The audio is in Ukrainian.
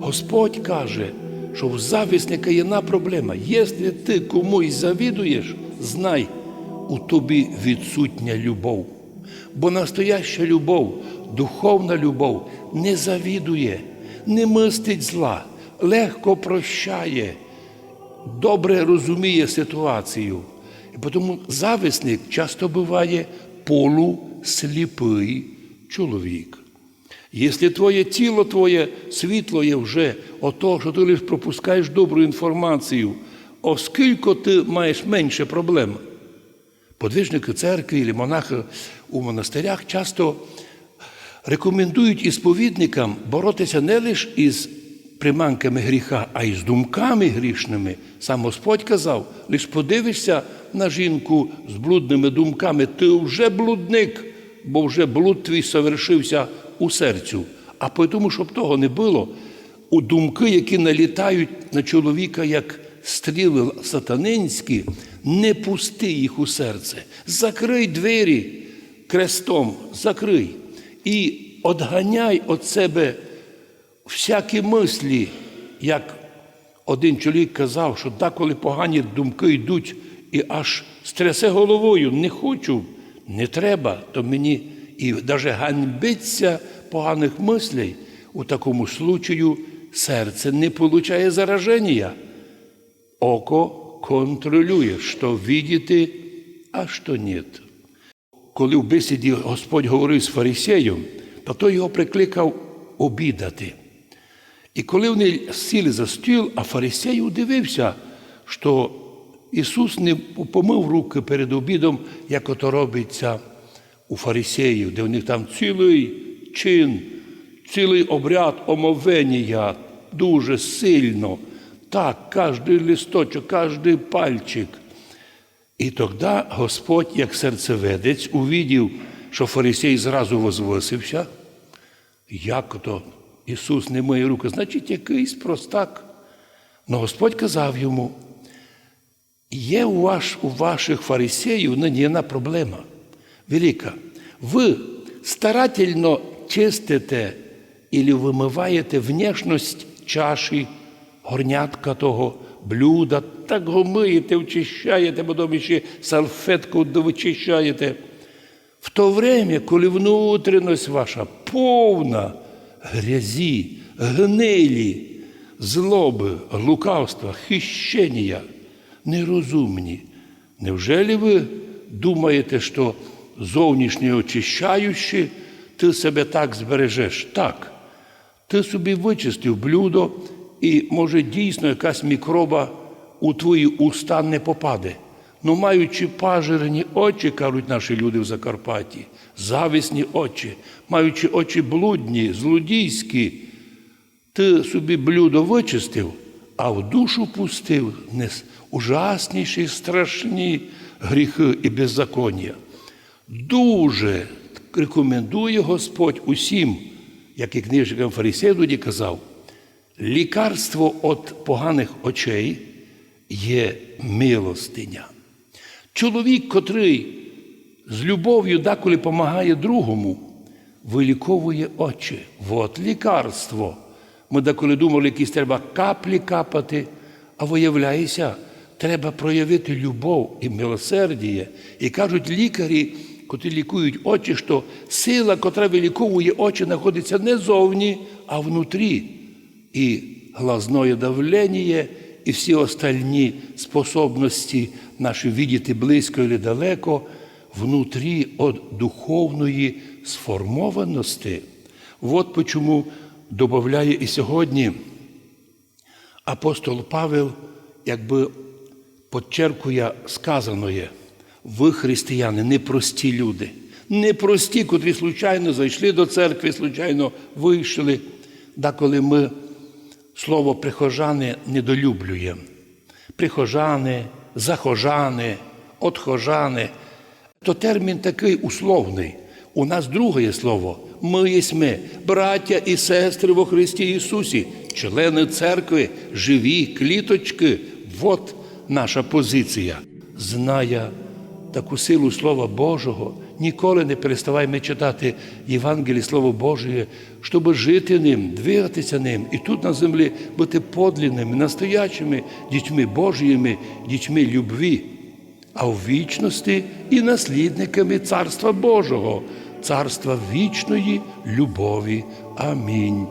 Господь каже, що в завісника є одна проблема. Якщо ти комусь завідуєш, знай, у тобі відсутня любов. Бо настояща любов, духовна любов не завідує, не мистить зла, легко прощає, добре розуміє ситуацію. І тому зависник часто буває полусліпий чоловік. Якщо твоє тіло твоє світло є вже ото, що ти лише пропускаєш добру інформацію, оскільки ти маєш менше проблем. Подвижники церкви або монахи у монастирях часто рекомендують ісповідникам боротися не лише із приманками гріха, а й з думками грішними. Сам Господь казав, лиш подивишся на жінку з блудними думками, ти вже блудник, бо вже блуд твій совершився у серцю. А тому, щоб того не було, у думки, які налітають на чоловіка, як стріли сатанинські, не пусти їх у серце. Закрий двері крестом, закрий і одганяй від себе всякі мислі, як один чоловік казав, що деколи погані думки йдуть і аж стрясе головою. Не хочу, не треба, то мені і навіть ганьбиться поганих мислей. У такому случаю серце не получає зараження. Око контролює, що видіти, а що ні. Коли в бесіді Господь говорив з фарисеєм, то той його прикликав обідати. І коли вони сіли за стіл, а фарисей удивився, що Ісус не помив руки перед обідом, як ото робиться у фарисеїв, де у них там цілий чин, цілий обряд омовення, дуже сильно. Так, кожен листочок, кожен пальчик. І тоді Господь, як серцеведець, увидів, що фарисей зразу возвисився. Як то Ісус не миє руки, значить, якийсь простак. Но Господь казав йому, є у, ваш, у ваших фарисеїв нині одна проблема велика. Ви старательно чистите і вимиваєте внешність чаші, горнятка того блюда, так го миєте, очищаєте, потім ще салфетку довичищаєте. В то время, коли внутрішність ваша повна грязі, гнилі, злоби, лукавства, хищення, нерозумні. Невже ви думаєте, що зовнішнє очищаючи, ти себе так збережеш? Так. Ти собі вичистив блюдо, і, може, дійсно якась мікроба у твої уста не попаде. Ну, маючи пажирені очі, кажуть наші люди в Закарпатті, завісні очі, маючи очі блудні, злодійські, ти собі блюдо вичистив, а в душу пустив ужасніші, страшні гріхи і беззаконня. Дуже рекомендує Господь усім, як і книжникам фарисеїв тоді казав, лікарство від поганих очей є милостиня. Чоловік, котрий з любов'ю деколи допомагає другому, виліковує очі. От лікарство. Ми деколи думали, якісь треба каплі капати, а виявляється, треба проявити любов і милосердіє. І кажуть лікарі, котрі лікують очі, що сила, котра виліковує очі, знаходиться не зовні, а внутрі. І глазное давлення, і всі остальні способності наші видіти близько і далеко, внутрі від духовної сформованості. От почому додає і сьогодні апостол Павел, якби підчеркує сказаноє, ви християни, непрості люди, непрості, котрі случайно зайшли до церкви, случайно вийшли, деколи ми слово прихожани недолюблюємо. Прихожани, захожани, отхожани. То термін такий условний. У нас друге слово ми єсме, браття і сестри во Христі Ісусі, члени церкви, живі кліточки. Вот наша позиція. Зная таку силу Слова Божого, ніколи не переставаймо читати Євангеліє Слово Боже, щоб жити ним, двигатися ним і тут на землі бути подлинними, настоячими дітьми Божіми, дітьми любві, а в вічності і наслідниками Царства Божого, царства вічної любові. Амінь.